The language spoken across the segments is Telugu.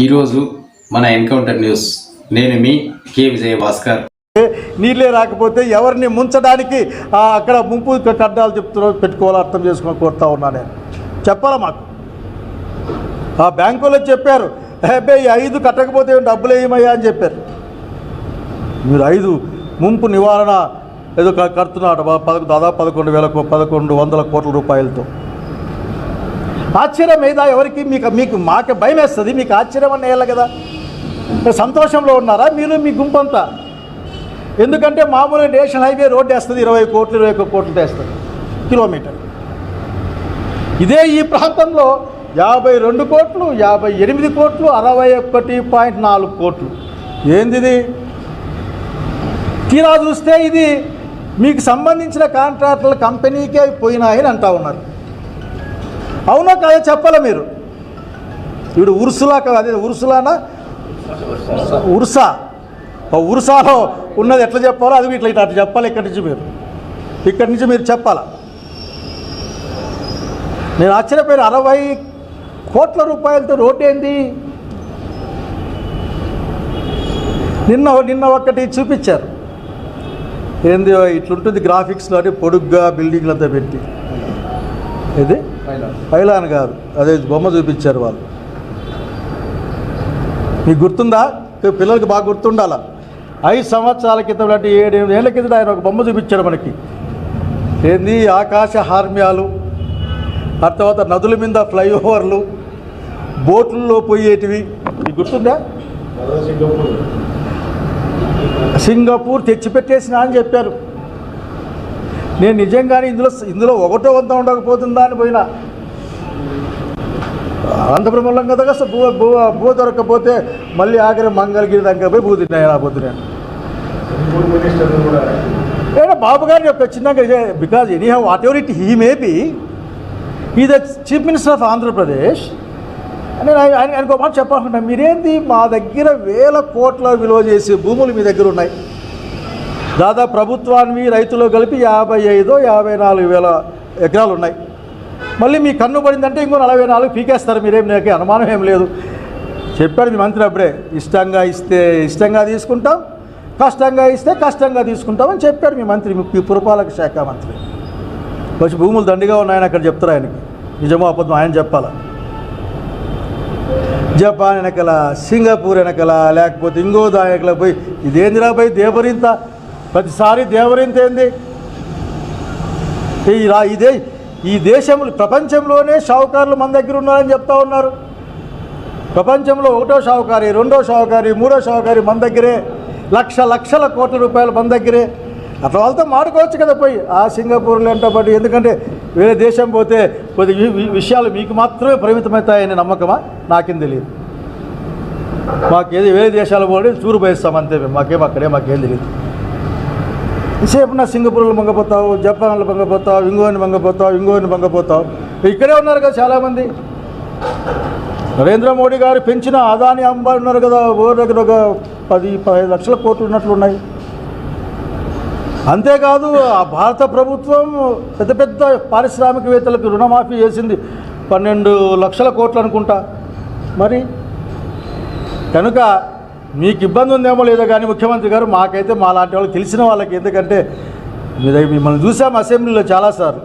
ఈరోజు మన ఎన్కౌంటర్ న్యూస్. నేను మీ కే విజయ భాస్కర్ నీళ్ళే రాకపోతే ఎవరిని ముంచడానికి అక్కడ ముంపు కట్టాలు చెప్తున్నారు పెట్టుకోవాలో అర్థం చేసుకొని కోరుతా ఉన్నా నేను. చెప్పాలా మాకు? ఆ బ్యాంకు వాళ్ళు చెప్పారు హేబే ఐదు కట్టకపోతే డబ్బులు ఏమయ్యా అని చెప్పారు. మీరు ఐదు ముంపు నివారణ ఏదో కడుతున్నాడు బా- దాదాపు పదకొండు వేల పదకొండు వందల కోట్ల రూపాయలతో. ఆశ్చర్యం ఏదా ఎవరికి? మీకు మీకు మాకు భయం వేస్తుంది మీకు ఆశ్చర్యం అన్న వేయాలి కదా. సంతోషంలో ఉన్నారా? మీరు మీ గుంపంతా. ఎందుకంటే మామూలుగా నేషనల్ హైవే రోడ్డు వేస్తుంది ఇరవై కోట్లు ఇరవై ఒక్క కోట్లు వేస్తుంది కిలోమీటర్. ఇదే ఈ ప్రాంతంలో యాభై రెండు కోట్లు యాభై ఎనిమిది కోట్లు అరవై ఒకటి పాయింట్ నాలుగు కోట్లు. ఏందిది? తీరా చూస్తే ఇది మీకు సంబంధించిన కాంట్రాక్టుల కంపెనీకే పోయినాయని అంటా ఉన్నారు. అవునా కాదా చెప్పాలా మీరు? ఇప్పుడు ఉర్సులా కాదు అదే ఉర్సులానా? ఉర్సా. ఆ ఉర్సాలో ఉన్నది ఎట్లా చెప్పాలో అది ఇట్లా ఇట్లా అట్లా చెప్పాలి ఇక్కడి నుంచి మీరు. ఇక్కడి నుంచి మీరు చెప్పాలా? నేను ఆశ్చర్యపోయిన. అరవై కోట్ల రూపాయలతో రోడ్డు ఏంది? నిన్న నిన్న ఒక్కటి చూపించారు. ఏంది ఇట్లుంటుంది గ్రాఫిక్స్లో అని పొడుగ్గా బిల్డింగ్లు అంతా పెట్టి. ఇది పైలాన్. కాదు అదే బొమ్మ చూపించారు వాళ్ళు. మీకు గుర్తుందా? పిల్లలకి బాగా గుర్తుండాలా? ఐదు సంవత్సరాల క్రితం అంటే ఏడు ఎనిమిది ఏళ్ళ కింద ఆయన ఒక బొమ్మ చూపించాడు మనకి. ఏంది? ఆకాశ హార్మ్యాలు ఆ తర్వాత నదుల మీద ఫ్లైఓవర్లు బోట్లలో పోయేటివి. మీకు గుర్తుందా? సింగపూర్ తెచ్చిపెట్టేసిన అని చెప్పారు. నేను నిజంగానే ఇందులో ఇందులో ఒకటో వంత ఉండకపోతుందా అని పోయినా. అనంతపురం కదా భూ భూ భూ దొరకకపోతే మళ్ళీ ఆఖరి మంగళగిరి దగ్గర పోయి భూ తిన్నాయి నా పొద్దు బాబు గారిని యొక్క చిన్నగా because any have whatever it he may be ఈ the chief minister of Andhra Pradesh నేను ఆయన ఆయన- ఆయనకు ఒక మాట చెప్పాలనుకుంటున్నాను మీరేంది మా దగ్గర వేల కోట్ల విలువ చేసే భూములు మీ దగ్గర ఉన్నాయి. దాదాపు ప్రభుత్వాన్ని రైతులు కలిపి యాభై ఐదు యాభై నాలుగు వేల ఎకరాలు ఉన్నాయి. మళ్ళీ మీ కన్ను పడిందంటే ఇంకో నలభై నాలుగు పీకేస్తారు మీరేం నాకు అనుమానం ఏం లేదు. చెప్పాడు మీ మంత్రి అప్పుడే ఇష్టంగా ఇస్తే ఇష్టంగా తీసుకుంటాం కష్టంగా ఇస్తే కష్టంగా తీసుకుంటామని చెప్పాడు మీ మంత్రి మీ పురపాలక శాఖ మంత్రి. వచ్చి భూములు దండిగా ఉన్నాయని అక్కడ చెప్తారు ఆయనకి. నిజమో అబద్ధం ఆయన చెప్పాలా? జపాన్ వెనకల సింగపూర్ వెనకల లేకపోతే ఇంకో వెనకల పోయి ఇదేందిరా పోయి దేవరింత ప్రతిసారి దేవరింత ఏంది ఇలా ఇదే ఈ దేశంలో ప్రపంచంలోనే షావుకారులు మన దగ్గర ఉన్నారని చెప్తా ఉన్నారు. ప్రపంచంలో ఒకటో షావుకారి రెండో షావుకారి మూడో షావుకారి మన దగ్గరే. లక్ష లక్షల కోట్ల రూపాయలు మన దగ్గరే. అట్లా వాళ్ళతో మాడుకోవచ్చు కదా పోయి. ఆ సింగపూర్లో అంటే పాటు ఎందుకంటే వేరే దేశం పోతే కొద్ది విషయాలు మీకు మాత్రమే పరిమితమవుతాయనే నమ్మకమా? నాకేం తెలియదు. మాకేది వేరే దేశాలు పోయి చూరు పోయిస్తాం అంతే మేము. మాకేం అక్కడే మాకేం తెలియదు. సేపు నా సింగపూర్లో మంగపోతావు జపాన్లో మంగపోతావు ఇంగోని మంగపోతావు ఇంగోని మంగపోతావు ఇక్కడే ఉన్నారు కదా చాలామంది. నరేంద్ర మోడీ గారు పెంచిన ఆదాని అంబానీ ఉన్నారు కదా ఓ దగ్గర ఒక పది పదిహేను లక్షల కోట్లు ఉన్నట్లు ఉన్నాయి. అంతేకాదు ఆ భారత ప్రభుత్వం పెద్ద పెద్ద పారిశ్రామికవేత్తలకు రుణమాఫీ చేసింది పన్నెండు లక్షల కోట్లు అనుకుంటా. మరి కనుక మీకు ఇబ్బంది ఉందేమో లేదో కానీ ముఖ్యమంత్రి గారు మాకైతే మా లాంటి వాళ్ళకి తెలిసిన వాళ్ళకి ఎందుకంటే మీ దగ్గర మిమ్మల్ని చూసాం అసెంబ్లీలో చాలాసార్లు.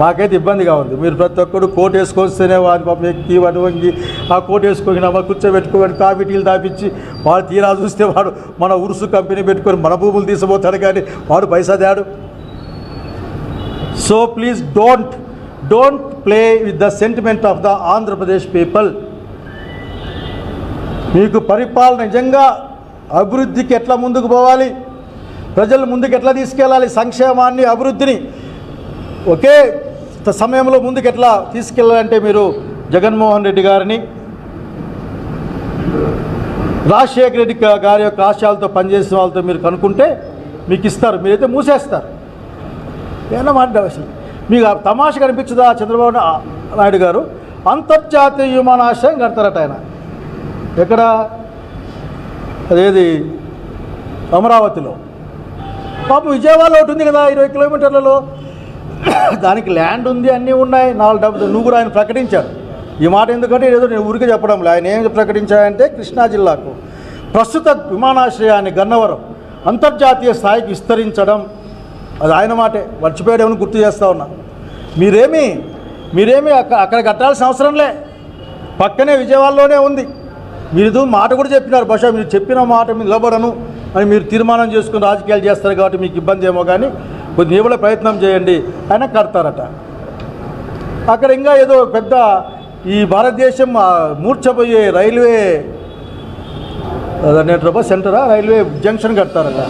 మాకైతే ఇబ్బందిగా ఉంది. మీరు ప్రతి ఒక్కరు కోట్ వేసుకొస్తేనే వాడి పాపం ఎక్కి వాడు వంగి ఆ కోట్ వేసుకొని మా కూర్చోబెట్టుకోని కాఫీ టీలు తాపించి వాడు తీరా చూస్తే వాడు మన ఉరుసు కంపెనీ పెట్టుకొని మన భూములు తీసుకుపోతాడు కానీ వాడు పైసా తేడు. So please don't don't play with the sentiment of the Andhra Pradesh people మీకు పరిపాలన నిజంగా అభివృద్ధికి ఎట్లా ముందుకు పోవాలి? ప్రజలు ముందుకు ఎట్లా తీసుకెళ్ళాలి? సంక్షేమాన్ని అభివృద్ధిని ఒకే సమయంలో ముందుకు ఎట్లా తీసుకెళ్ళాలంటే మీరు జగన్మోహన్ రెడ్డి గారిని రాజశేఖర రెడ్డి గారి యొక్క ఆశయాలతో పనిచేసిన వాళ్ళతో మీరు కనుక్కుంటే మీకు ఇస్తారు. మీరైతే మూసేస్తారు. ఏమన్నమాట అసలు? మీకు తమాష కనిపించదా చంద్రబాబు నాయుడు గారు? అంతర్జాతీయ విమానాశ్రయం కడతారట ఆయన. ఎక్కడ? అదేది? అమరావతిలో. పాపం విజయవాడలో ఒకటి ఉంది కదా ఇరవై కిలోమీటర్లలో. దానికి ల్యాండ్ ఉంది అన్నీ ఉన్నాయి నాలుగు డబ్బులు. నువ్వు కూడా ఆయన ప్రకటించారు ఈ మాట ఎందుకంటే ఏదో నేను ఊరికే చెప్పడం ఆయన ఏం ప్రకటించాయంటే కృష్ణా జిల్లాకు. ప్రస్తుత విమానాశ్రయాన్ని గన్నవరం అంతర్జాతీయ స్థాయికి విస్తరించడం. అది ఆయన మాటే. మర్చిపోయాడేమని గుర్తు చేస్తా ఉన్నా. మీరేమి మీరేమి అక్కడ అక్కడ కట్టాల్సిన అవసరం లే. పక్కనే విజయవాడలోనే ఉంది. మీరు మాట కూడా చెప్పినారు బహుశా మీరు చెప్పిన మాట మీరు నిలబడను అని మీరు తీర్మానం చేసుకుని రాజకీయాలు చేస్తారు కాబట్టి మీకు ఇబ్బంది ఏమో కానీ కొద్ది నిలబడే ప్రయత్నం చేయండి ఆయన కడతారట. అక్కడ ఇంకా ఏదో పెద్ద ఈ భారతదేశం ఆ, రైల్వే అదేంటారా సెంటరా? రైల్వే జంక్షన్ కడతారట.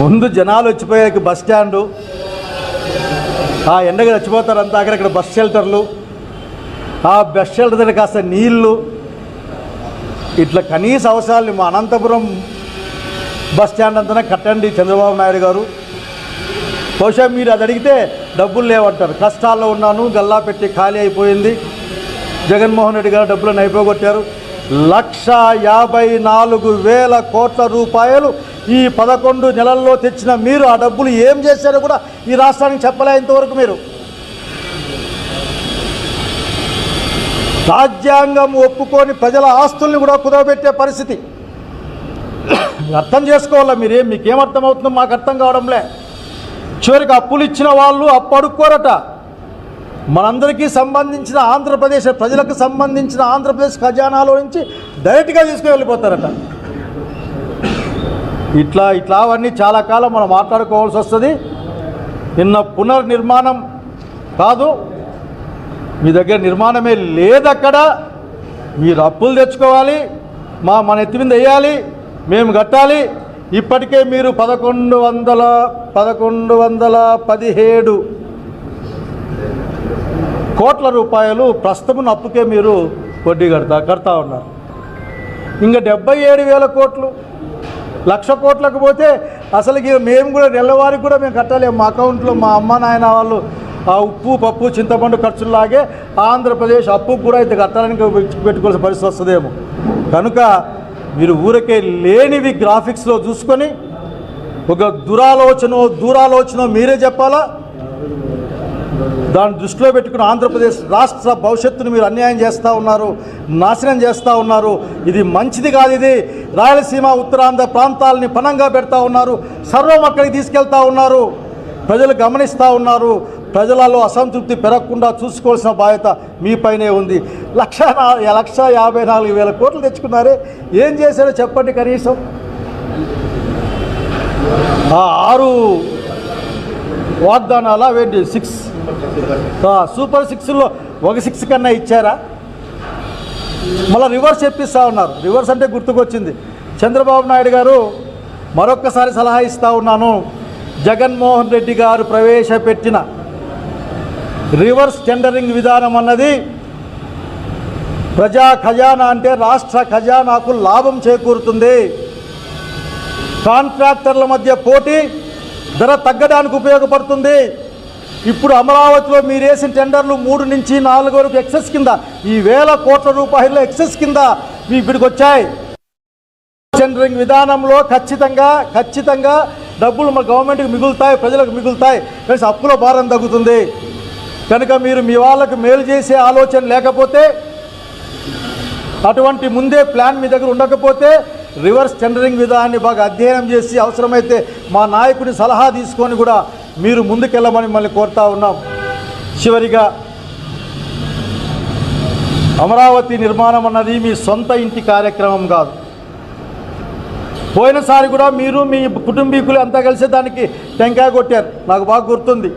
ముందు జనాలు వచ్చిపోయాక బస్ స్టాండు ఆ ఎండగా చచ్చిపోతారు అంతా అక్కడక్కడ బస్ షెల్టర్లు ఆ బస్ షెల్టర్ దగ్గర కాస్త నీళ్ళు ఇట్లా కనీస అవసరాలు మా అనంతపురం బస్ స్టాండ్ అంతనే కట్టండి చంద్రబాబు నాయుడు గారు. బహుశా మీరు అది అడిగితే డబ్బులు లేవంటారు. కష్టాల్లో ఉన్నాను గల్లా పెట్టి ఖాళీ అయిపోయింది. జగన్మోహన్ రెడ్డి గారు డబ్బులను అయిపోగొట్టారు. లక్ష యాభై నాలుగు వేల కోట్ల రూపాయలు ఈ పదకొండు నెలల్లో తెచ్చిన మీరు ఆ డబ్బులు ఏం చేశారో కూడా ఈ రాష్ట్రానికి చెప్పలే ఇంతవరకు మీరు. రాజ్యాంగం ఒప్పుకొని ప్రజల ఆస్తుల్ని కూడా కుదవబెట్టే పరిస్థితి. అర్థం చేసుకోవాలా మీరేం? మీకేం అర్థమవుతుందో మాకు అర్థం కావడంలే. చివరికి అప్పులు ఇచ్చిన వాళ్ళు అప్పు అడుక్కోరట మనందరికీ సంబంధించిన ఆంధ్రప్రదేశ్ ప్రజలకు సంబంధించిన ఆంధ్రప్రదేశ్ ఖజానాలో నుంచి డైరెక్ట్గా తీసుకుని వెళ్ళిపోతారట. ఇట్లా ఇట్లా అవన్నీ చాలా కాలం మనం మాట్లాడుకోవాల్సి వస్తుంది. నిన్న పునర్నిర్మాణం కాదు. మీ దగ్గర నిర్మాణమే లేదక్కడ. మీరు అప్పులు తెచ్చుకోవాలి మా మన ఎత్తి మీద వేయాలి మేము కట్టాలి. ఇప్పటికే మీరు పదకొండు వందల పదకొండు వందల పదిహేడు కోట్ల రూపాయలు ప్రస్తుతం అప్పుకే మీరు వడ్డీ కడతా కడతా ఉన్నారు. ఇంకా డెబ్బై ఏడు వేల కోట్లు లక్ష కోట్లకు పోతే అసలు మేము కూడా నెలవారికి కూడా మేము కట్టాలి. మా అకౌంట్లో మా అమ్మ నాయన వాళ్ళు ఆ ఉప్పు పప్పు చింతపండు ఖర్చులాగే ఆంధ్రప్రదేశ్ అప్పు కూడా ఇంత కట్టాలని పెట్టుకోవాల్సిన పరిస్థితి వస్తుందేమో. కనుక మీరు ఊరికే లేనివి గ్రాఫిక్స్లో చూసుకొని ఒక దురాలోచన దూరాలోచన మీరే చెప్పాలా? దాన్ని దృష్టిలో పెట్టుకుని ఆంధ్రప్రదేశ్ రాష్ట్ర భవిష్యత్తును మీరు అన్యాయం చేస్తూ ఉన్నారు నాశనం చేస్తూ ఉన్నారు. ఇది మంచిది కాదు ఇది. రాయలసీమ ఉత్తరాంధ్ర ప్రాంతాలని పనంగా పెడతా ఉన్నారు. సర్వం అక్కడికి తీసుకెళ్తా ఉన్నారు. ప్రజలు గమనిస్తూ ఉన్నారు. ప్రజలలో అసంతృప్తి పెరగకుండా చూసుకోవాల్సిన బాధ్యత మీపైనే ఉంది. లక్ష లక్ష యాభై నాలుగు వేల కోట్లు తెచ్చుకున్నారే. ఏం చేశారో చెప్పండి కనీసం. ఆరు వాగ్దానాల అవేంటి? సిక్స్. సూపర్ సిక్స్లో ఒక సిక్స్ కన్నా ఇచ్చారా? మళ్ళీ రివర్స్ చెప్పిస్తూ ఉన్నారు. రివర్స్ అంటే గుర్తుకొచ్చింది. చంద్రబాబు నాయుడు గారు మరొక్కసారి సలహా ఇస్తూ ఉన్నాను. జగన్మోహన్ రెడ్డి గారు ప్రవేశపెట్టిన రివర్స్ టెండరింగ్ విధానం అన్నది ప్రజా ఖజానా అంటే రాష్ట్ర ఖజానాకు లాభం చేకూరుతుంది. కాంట్రాక్టర్ల మధ్య పోటీ ధర తగ్గడానికి ఉపయోగపడుతుంది. ఇప్పుడు అమరావతిలో మీరు వేసిన టెండర్లు మూడు నుంచి నాలుగు వరకు ఎక్సెస్ కింద ఈ వేల కోట్ల రూపాయల ఎక్సెస్ కింద మీ ఇప్పటికి వచ్చాయి. టెండరింగ్ విధానంలో ఖచ్చితంగా ఖచ్చితంగా డబ్బులు మన గవర్నమెంట్కి మిగులుతాయి ప్రజలకు మిగులుతాయి. కలిసి అప్పుల భారం తగ్గుతుంది. కనుక మీరు మీ వాళ్ళకు మేలు చేసే ఆలోచన లేకపోతే అటువంటి ముందే ప్లాన్ మీ దగ్గర ఉండకపోతే రివర్స్ టెండరింగ్ విధానాన్ని బాగా అధ్యయనం చేసి అవసరమైతే మా నాయకుడి సలహా తీసుకొని కూడా మీరు ముందుకెళ్ళమని మళ్ళీ కోరుతా ఉన్నాం. చివరిగా అమరావతి నిర్మాణం అన్నది మీ సొంత ఇంటి కార్యక్రమం కాదు. పోయినసారి కూడా మీరు మీ కుటుంబీకులు అంతా కలిసి దానికి టెంకాయ కొట్టారు. నాకు బాగా గుర్తుంది.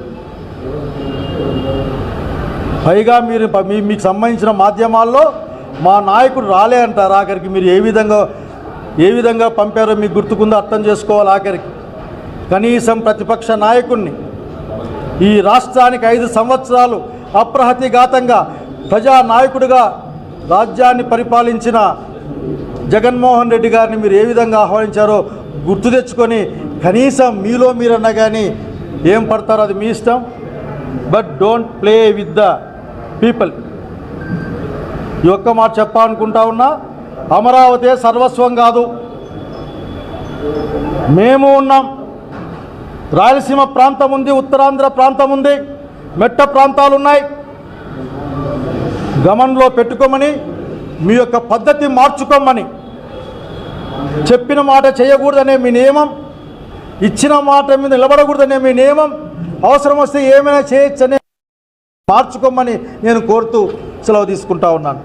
పైగా మీరు మీ మీకు సంబంధించిన మాధ్యమాల్లో మా నాయకుడు రాలే అంటారు ఆఖరికి. మీరు ఏ విధంగా ఏ విధంగా పంపారో మీకు గుర్తుకుందో అర్థం చేసుకోవాలి ఆఖరికి. కనీసం ప్రతిపక్ష నాయకుడిని ఈ రాష్ట్రానికి ఐదు సంవత్సరాలు అప్రహతిఘాతంగా ప్రజా నాయకుడిగా రాజ్యాన్ని పరిపాలించిన జగన్మోహన్ రెడ్డి గారిని మీరు ఏ విధంగా ఆహ్వానించారో గుర్తు తెచ్చుకొని కనీసం మీలో మీరన్నా కానీ ఏం పడతారో అది మీ ఇష్టం. But don't play with the people. ఈ ఒక్క మాట చెప్పాలనుకుంటా ఉన్నా అమరావతి సర్వస్వం కాదు. మేము ఉన్నాం. రాయలసీమ ప్రాంతం ఉంది ఉత్తరాంధ్ర ప్రాంతం ఉంది మెట్ట ప్రాంతాలు ఉన్నాయి. గమనంలో పెట్టుకోమని మీ యొక్క పద్ధతి మార్చుకోమని చెప్పిన మాట చేయకూడదనే మీ నియమం ఇచ్చిన మాట మీద నిలబడకూడదనే మీ నియమం అవసరం వస్తే ఏమైనా చేయొచ్చనే మార్చుకోమని నేను కోరుతూ సెలవు తీసుకుంటా ఉన్నాను.